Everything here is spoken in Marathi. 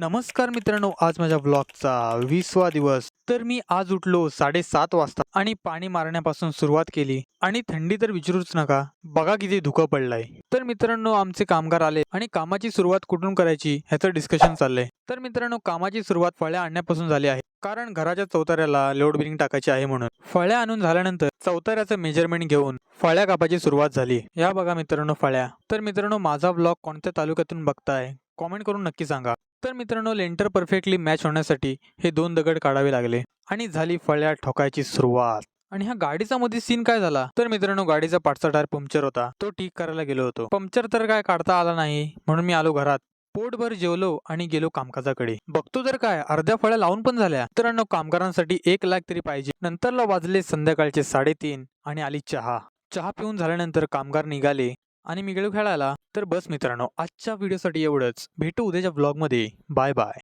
नमस्कार मित्रांनो आज माझ्या ब्लॉगचा वीसवा दिवस. तर मी आज उठलो साडेसात वाजता आणि पाणी मारण्यापासून सुरुवात केली. आणि थंडी तर विचारूच नका. बघा किती धुकं पडलंय. तर मित्रांनो आमचे कामगार आले आणि कामाची सुरुवात कुठून करायची ह्याचं डिस्कशन चाललंय. तर मित्रांनो कामाची सुरुवात फळ्या आणण्यापासून झाली आहे. कारण घराच्या चौताऱ्याला लोड बिरिंग टाकायची आहे म्हणून. फळ्या आणून झाल्यानंतर चौताऱ्याचं मेजरमेंट घेऊन फळ्या कापाची सुरुवात झाली. या बघा मित्रांनो फळ्या. तर मित्रांनो माझा ब्लॉग कोणत्या तालुक्यातून बघताय? कॉमेंट करून नक्की सांगा. तर मित्रांनो लेंटर परफेक्टली मॅच होण्यासाठी हे दोन दगड काढावे लागले आणि झाली फळ्या ठोकायची सुरुवात. आणि ह्या गाडीचा मध्ये सीन काय झाला? तर मित्रांनो गाडीचा पाठचा टायर पंक्चर होता. तो ठीक करायला गेलो होतो. पंक्चर तर काय काढता आला नाही म्हणून मी आलो घरात. पोटभर जेवलो आणि गेलो कामकाजाकडे. बघतो तर काय अर्ध्या फळ्या लावून पण झाल्या. मित्रांनो कामगारांसाठी एक लाख तरी पाहिजे. नंतरला वाजले संध्याकाळचे साडेतीन आणि आली चहा. चहा पिऊन झाल्यानंतर कामगार निघाले. आणि मी गेलो खेळायला. तर बस मित्रांनो आजच्या व्हिडिओसाठी एवढंच. भेटू उद्याच्या ब्लॉगमध्ये बाय बाय